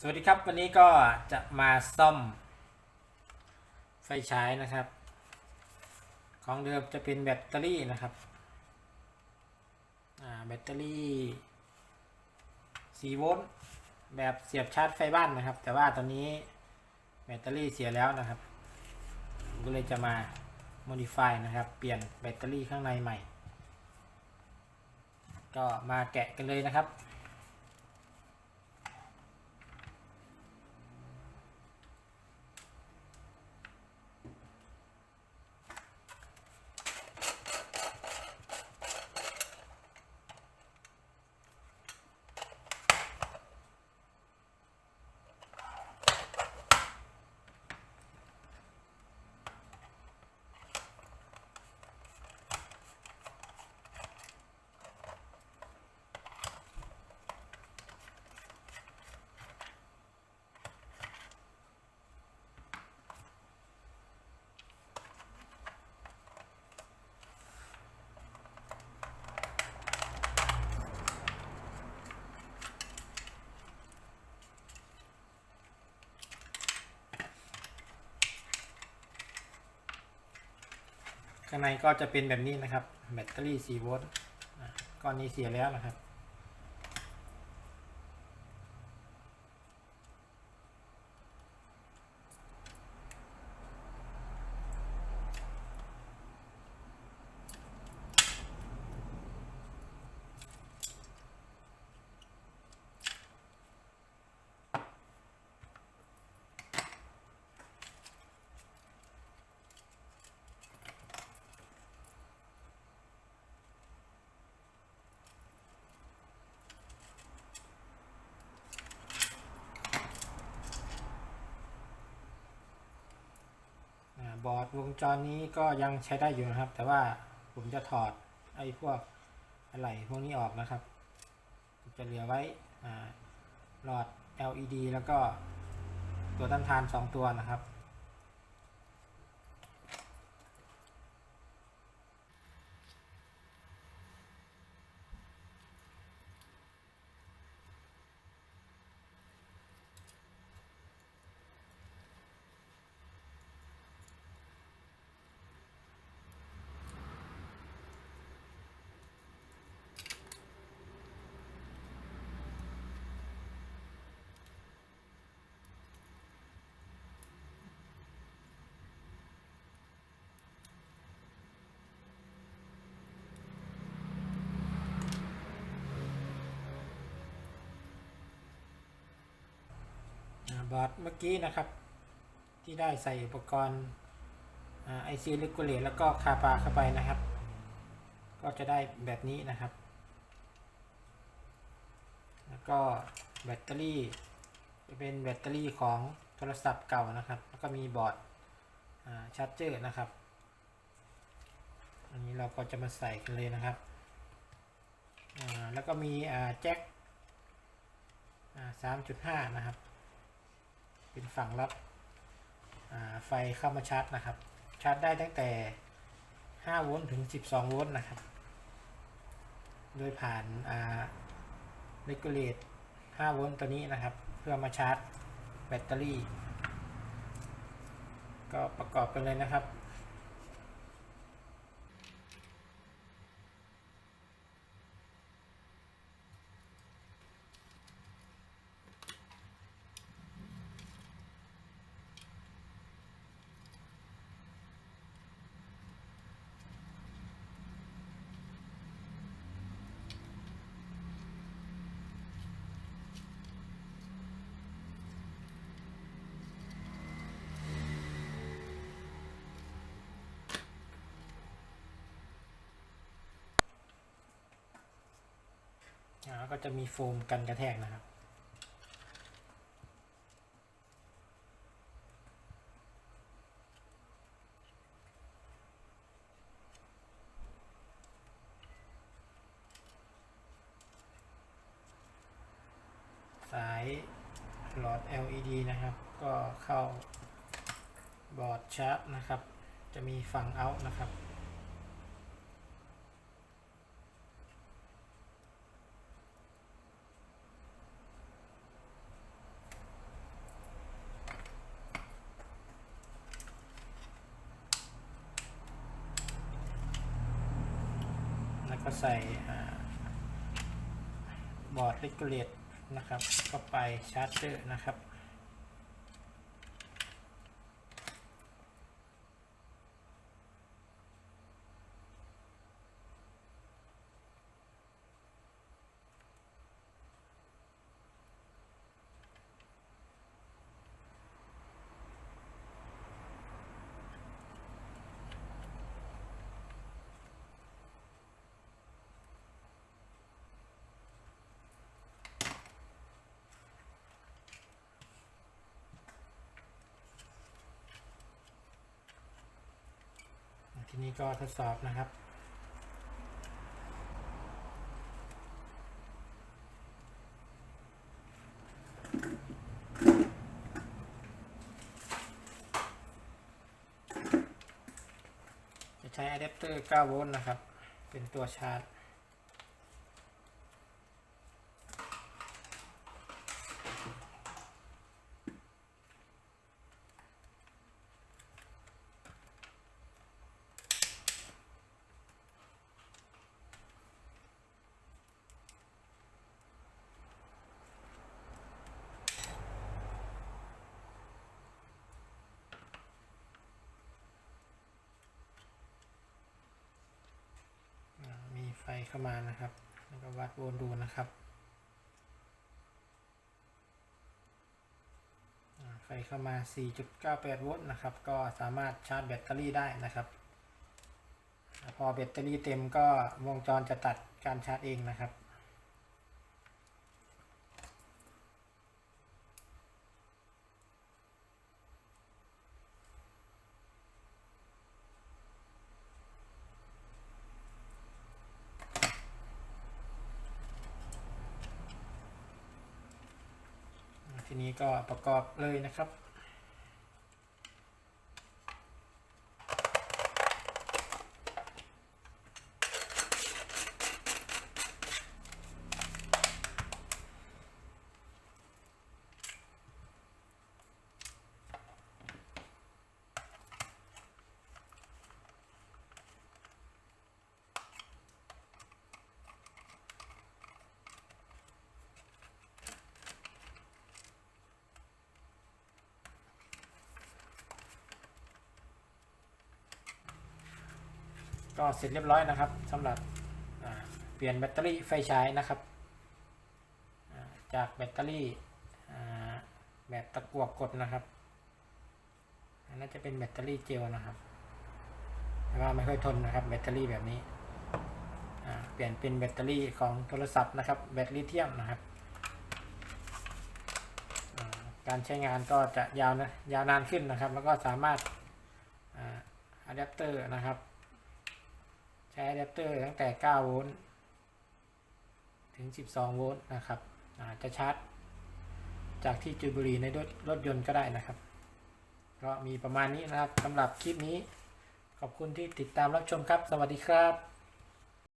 สวัสดีครับ วันนี้ก็จะมาซ่อม ไฟฉายนะครับ ของเดิมจะเป็นแบตเตอรี่นะครับแบตเตอรี่4โวลต์แบบเสียบชาร์จไฟบ้านนะครับ แต่ว่าตอนนี้แบตเตอรี่เสียแล้วนะครับผมก็เลยจะมา modify นะครับ เปลี่ยนแบตเตอรี่ข้างในใหม่ ก็มาแกะกันเลยนะครับ ข้างในก็จะเป็นแบบนี้นะครับ แบตเตอรี่4โวลต์ก้อนนี้เสียแล้วนะครับ บอร์ดวงจรนี้ก็ยังใช้ได้อยู่นะครับ แต่ว่าผมจะถอดไอ้พวกอะไรพวกนี้ออกนะครับ จะเหลือไว้หลอด LED แล้วก็ตัวต้านทาน 2 ตัวนะครับ บอร์ดเมื่อกี้นะครับ ที่ได้ใส่อุปกรณ์ไอซีลิกูเลตแล้วก็คาปาเข้าไปนะครับ ก็จะได้แบบนี้นะครับ แล้วก็แบตเตอรี่จะเป็นแบตเตอรี่ของโทรศัพท์เก่านะครับ แล้วก็มีบอร์ดชาร์จเจอร์นะครับ อันนี้เราก็จะมาใส่กันเลยนะครับ แล้วก็มีแจ็คสามจุดห้านะครับ เป็นฝั่งรับไฟเข้ามาชาร์จนะครับ ชาร์จได้ตั้งแต่ 5 โวลต์ถึง 12 โวลต์นะครับ โดยผ่านอ่า regulate 5โวลต์ตัวนี้นะครับ เพื่อมาชาร์จแบตเตอรี่ ก็ประกอบกันเลยนะครับ อ่าก็จะมีโฟมกันกระแทกนะครับ สายหลอด LED นะครับ ก็เข้าบอร์ดชาร์จนะครับ จะมีฝั่ง out นะครับ ก็ใส่บอร์ดเลกูเลตนะครับ ก็ไปชาร์จเจอร์นะครับ นี้ก็ทดสอบนะครับ จะใช้อะแดปเตอร์ 9 โวลต์นะครับ เป็นตัวชาร์จ อ่ามีไฟ เข้ามานะครับ แล้วก็วัดวนดูนะครับ ไฟเข้ามา 4.98 โวลต์นะครับ ก็สามารถชาร์จแบตเตอรี่ได้นะครับ พอแบตเตอรี่เต็มก็วงจรจะตัดการชาร์จเองนะครับ ที นี้ก็ประกอบเลยนะครับ ก็เสร็จเรียบร้อยนะครับสำหรับเปลี่ยนแบตเตอรี่ไฟฉายนะครับจากแบตเตอรี่แบบตะกั่วกดนะครับน่าจะเป็นแบตเตอรี่เจลนะครับแต่ว่าไม่ค่อยทนนะครับแบตเตอรี่แบบนี้เปลี่ยนเป็นแบตเตอรี่ของโทรศัพท์นะครับแบตลิเธียมนะครับการใช้งานก็จะยาวนะยาวนานขึ้นนะครับ แล้วก็สามารถอะแดปเตอร์นะครับ ช้อะแดปเตอร์ตั้งแต่ 9 โวลต์ ถึง 12 โวลต์นะครับอาจะชาร์จ จากที่จุดบุหรีในรถรถยนต์ก็ได้นะครับ ก็มีประมาณนี้นะครับสำหรับคลิปนี้ ขอบคุณที่ติดตามรับชมครับ สวัสดีครับ